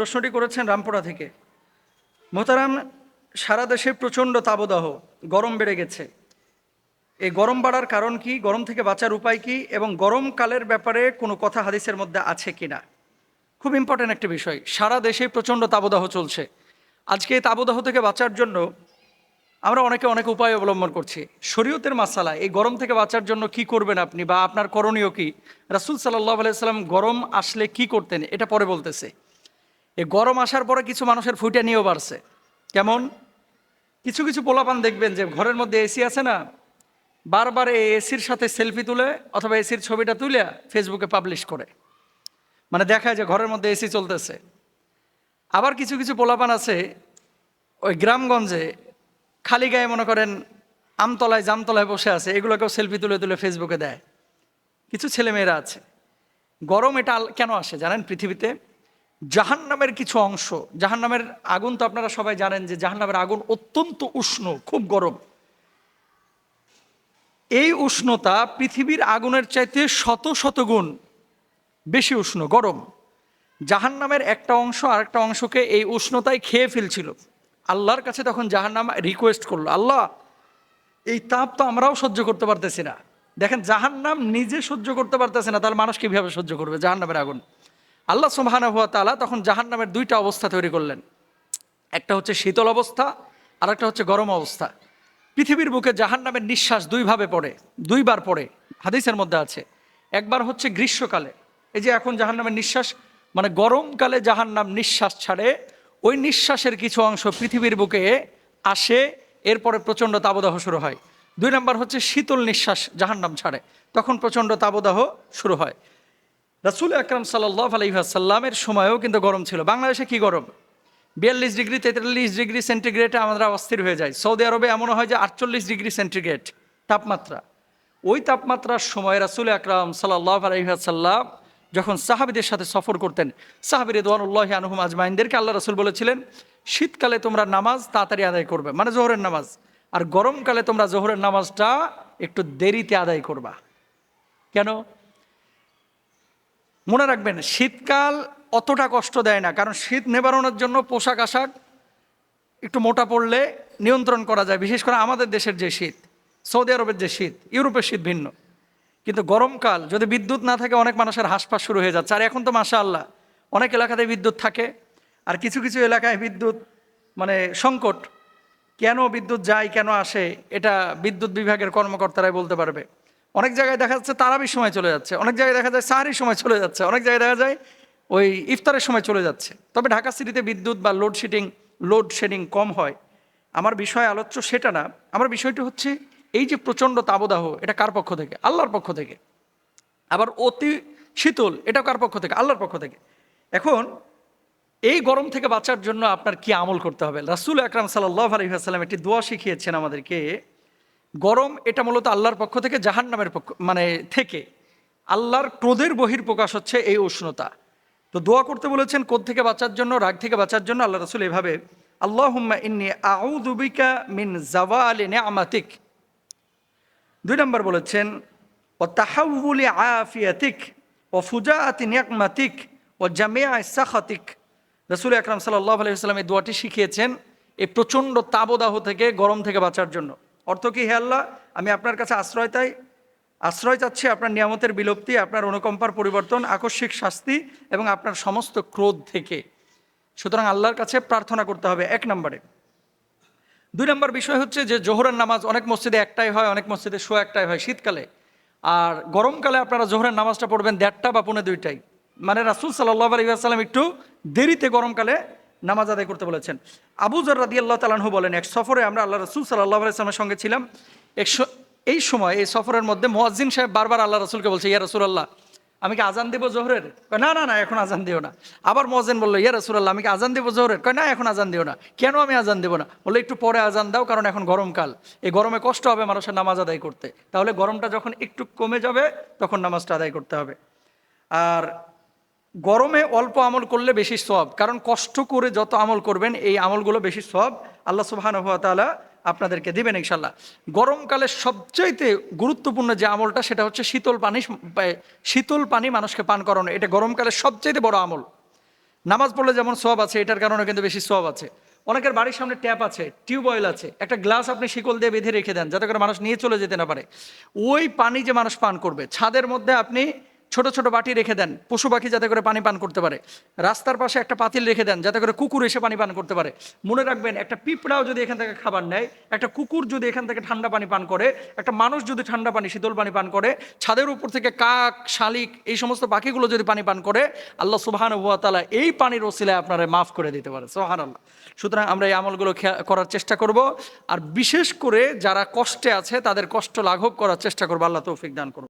প্রশ্নটি করেছেন রামপুরা থেকে। মোহতারাম সারা দেশে প্রচণ্ড তাবদাহ গরম বেড়ে গেছে। এই গরম বাড়ার কারণ কি, গরম থেকে বাঁচার উপায় কি, এবং গরমকালের ব্যাপারে কোনো কথা হাদিসের মধ্যে আছে কি না? খুব ইম্পর্ট্যান্ট একটা বিষয়। সারা দেশে প্রচণ্ড তাবদাহ চলছে। আজকে এই তাবদাহ থেকে বাঁচার জন্য আমরা অনেকে অনেক উপায় অবলম্বন করছি। শরীয়তের মাসালা, এই গরম থেকে বাঁচার জন্য কি করবেন আপনি বা আপনার করণীয় কি? রাসুল সাল্লাহ আলাইসাল্লাম গরম আসলে কি করতেন, এটা পরে বলতেছে। এই গরম আসার পরে কিছু মানুষের ফুটে নিয়েও বাড়ছে। কেমন? কিছু কিছু পোলাপান দেখবেন যে ঘরের মধ্যে এসি আছে না, বারবার এই এসির সাথে সেলফি তুলে অথবা এসির ছবিটা তুলে ফেসবুকে পাবলিশ করে। মানে দেখায় যে ঘরের মধ্যে এসি চলতেছে। আবার কিছু কিছু পোলাপান আছে ওই গ্রামগঞ্জে, খালি গায়ে মনে করেন আমতলায় জামতলায় বসে আছে, এগুলোকেও সেলফি তুলে তুলে ফেসবুকে দেয়। কিছু ছেলেমেয়েরা আছে। গরম এটা কেন আসে জানেন পৃথিবীতে? জাহান্নামের কিছু অংশ, জাহান্নামের আগুন তো আপনারা সবাই জানেন যে জাহান্নামের আগুন অত্যন্ত উষ্ণ, খুব গরম। এই উষ্ণতা পৃথিবীর আগুনের চাইতে শত শত গুণ বেশি উষ্ণ, গরম। জাহান্নামের একটা অংশ আর একটা অংশকে এই উষ্ণতায় খেয়ে ফেলছিল। আল্লাহর কাছে তখন জাহান্নাম রিকোয়েস্ট করল, আল্লাহ, এই তাপ তো আমরাও সহ্য করতে পারতেছি না। দেখেন, জাহান্নাম নিজে সহ্য করতে পারতেছে না তাহলে মানুষ কীভাবে সহ্য করবে জাহান্নামের আগুন? আল্লাহ সুবাহানা হুয়া তালা তখন জাহান্নামের দুইটা অবস্থা তৈরি করলেন। একটা হচ্ছে শীতল অবস্থা আর একটা হচ্ছে গরম অবস্থা। পৃথিবীর বুকে জাহান্নামের নিঃশ্বাস দুইভাবে পড়ে, দুইবার পড়ে, হাদিসের মধ্যে আছে। একবার হচ্ছে গ্রীষ্মকালে, এই যে এখন জাহান্নামের নিঃশ্বাস মানে গরমকালে জাহান্নাম নিঃশ্বাস ছাড়ে, ওই নিঃশ্বাসের কিছু অংশ পৃথিবীর বুকে আসে, এরপরে প্রচণ্ড তাবদাহ শুরু হয়। দুই নম্বর হচ্ছে শীতল নিঃশ্বাস জাহান্নাম ছাড়ে, তখন প্রচণ্ড তাবদাহ শুরু হয়। রাসুল আকরাম সাল্লাহ আলহিহাসাল্লামের সময়ও কিন্তু গরম ছিল। বাংলাদেশে কি গরম? বিয়াল্লিশ ডিগ্রি, তেতাল্লিশ ডিগ্রি সেন্টিগ্রেডে আমরা অস্থির হয়ে যাই। সৌদি আরবে এমন হয় যে আটচল্লিশ ডিগ্রি সেন্টিগ্রেড তাপমাত্রা। ওই তাপমাত্রার সময় রাসুল আকরাম সাল্লাহ আলহিহাসাল্লাম যখন সাহাবিদের সাথে সফর করতেন সাহাবির রেদওয়ানুল্লাহ আনহুম আজমাইনদেরকে আল্লাহ রসুল বলেছিলেন, শীতকালে তোমরা নামাজ তাড়াতাড়ি আদায় করবে। মানে জোহরের নামাজ। আর গরমকালে তোমরা জোহরের নামাজটা একটু দেরিতে আদায় করবা। কেন? মনে রাখবেন, শীতকাল অতটা কষ্ট দেয় না, কারণ শীত নিবারণের জন্য পোশাক আশাক একটু মোটা পড়লে নিয়ন্ত্রণ করা যায়, বিশেষ করে আমাদের দেশের যে শীত, সৌদি আরবের যে শীত, ইউরোপের শীত ভিন্ন। কিন্তু গরমকাল যদি বিদ্যুৎ না থাকে, অনেক মানুষের হাঁসফাঁস শুরু হয়ে যাচ্ছে, আর এখন তো মাসা আল্লাহ অনেক এলাকাতে বিদ্যুৎ থাকে, আর কিছু কিছু এলাকায় বিদ্যুৎ মানে সংকট, কেন বিদ্যুৎ যায়, কেন আসে, এটা বিদ্যুৎ বিভাগের কর্মকর্তারাই বলতে পারবে। অনেক জায়গায় দেখা যাচ্ছে তারাবির সময় চলে যাচ্ছে, অনেক জায়গায় দেখা যায় সাহারির সময় চলে যাচ্ছে, অনেক জায়গায় দেখা যায় ওই ইফতারের সময় চলে যাচ্ছে। তবে ঢাকা সিটিতে বিদ্যুৎ বা লোডশেডিং লোডশেডিং কম হয়। আমার বিষয় আলোচ্য সেটা না, আমার বিষয়টি হচ্ছে এই যে প্রচণ্ড তাবদাহ এটা কার পক্ষ থেকে? আল্লাহর পক্ষ থেকে। আবার অতি শীতল এটা কার পক্ষ থেকে? আল্লাহর পক্ষ থেকে। এখন এই গরম থেকে বাঁচার জন্য আপনার কি আমল করতে হবে? রাসুল আকরাম সাল্লাহ আলহিহাসাল্লাম একটি দোয়া শিখিয়েছেন আমাদেরকে গরম এটা মূলত আল্লাহর পক্ষ থেকে জাহান নামের পক্ষ মানে থেকে। আল্লাহর ক্রোধের বহির প্রকাশ হচ্ছে এই উষ্ণতা। তো দোয়া করতে বলেছেন কোদ থেকে বাঁচার জন্য, রাগ থেকে বাঁচার জন্য আল্লাহ রসুল এভাবে আল্লাহ ইন্নি আউদুবিকা মিন জাওয়া আলী আমাতিক দুই নম্বর বলেছেন ও তাহাউলি আফিয়াতিক ও ফুজাআতি নিয়াকমাতিক ও জামিয়া সাখাতিক। রসুল আকরাম সাল্লাহ আলহিহাস্লাম এই দোয়াটি শিখিয়েছেন, এই প্রচণ্ড তাবদাহ থেকে, গরম থেকে বাঁচার জন্য। অর্থ কি হে আল্লাহ? আমি আপনার কাছে আশ্রয় তাই আশ্রয় চাচ্ছি আপনার নিয়ামতের বিলুপ্তি, আপনার অনুকম্পার পরিবর্তন, আকস্মিক শাস্তি এবং আপনার সমস্ত ক্রোধ থেকে। সুতরাং আল্লাহর কাছে প্রার্থনা করতে হবে এক নম্বরে। দুই নম্বর বিষয় হচ্ছে যে জোহরের নামাজ অনেক মসজিদে একটাই হয়, অনেক মসজিদে শো একটাই হয় শীতকালে। আর গরমকালে আপনারা জোহরের নামাজটা পড়বেন দেড়টা বা পৌনে দুইটাই মানে রাসুল সাল্লাহ আলহিহাসাল্লাম একটু দেরিতে গরমকালে নামাজ আদায় করতে বলেছেন। আবু জর রাদি আল্লাহ তালাহু বলেন এক সফরে আমরা আল্লাহ রসুল সাল্লাহ আলাইসলামের সঙ্গে ছিলাম। এক এই সময় এই সফরের মধ্যে মোয়াজ্জিন সাহেব বারবার আল্লাহ রসুলকে বলছে ইয়া রসুল আল্লাহ আমি কি আজান দেবো জোহরের? কয়, না না না এখন আজান দিও না। আবার মোয়াজ্জিন বলল ইয়া রসুল্লাহ আমি কি আজান দেবো জোহরের? কয় না এখন আজান দিও না। কেন আমি আজান দেবো না? বলল একটু পরে আজান দাও কারণ এখন গরমকাল। এই গরমে কষ্ট হবে মানুষের নামাজ আদায় করতে। তাহলে গরমটা যখন একটু কমে যাবে তখন নামাজটা আদায় করতে হবে। আর গরমে অল্প আমল করলে বেশি সব কারণ কষ্ট করে যত আমল করবেন, এই আমলগুলো বেশি সব আল্লাহ সুবহানাহু ওয়া আপনাদেরকে দেবেন ইনশাল্লাহ গরমকালে সবচাইতে গুরুত্বপূর্ণ যে আমলটা, সেটা হচ্ছে শীতল পানি শীতল পানি মানুষকে পান করানো। এটা গরমকালে সবচাইতে বড় আমল। নামাজ পড়লে যেমন সব আছে, এটার কারণে কিন্তু বেশি সব আছে। অনেকের বাড়ির সামনে ট্যাপ আছে টিউবওয়েল আছে, একটা গ্লাস আপনি শিকল দিয়ে বেঁধে রেখে দেন, যাতে করে মানুষ নিয়ে চলে যেতে না পারে। ওই পানি যে মানুষ পান করবে, ছাদের মধ্যে আপনি ছোট ছোট বাটি রেখে দেন। পশু পাখি যাতে করে পানি পান করতে পারে। রাস্তার পাশে একটা পাতিল রেখে দেন, যাতে করে কুকুর এসে পানি পান করতে পারে। মনে রাখবেন, একটা পিঁপড়াও যদি এখান থেকে খাবার নেয়, একটা কুকুর যদি এখান থেকে ঠান্ডা পানি পান করে, একটা মানুষ যদি ঠান্ডা পানি, শীতল পানি পান করে, ছাদের উপর থেকে কাক, শালিক, এই সমস্ত পাখিগুলো যদি পানি পান করে, আল্লাহ সুবাহান তালা এই পানির ওসিলায় আপনারা মাফ করে দিতে পারে। সোহান আল্লাহ সুতরাং আমরা এই আমলগুলো করার চেষ্টা করব। আর বিশেষ করে যারা কষ্টে আছে, তাদের কষ্ট লাঘব করার চেষ্টা করব। আল্লাহ তৌফিক দান করব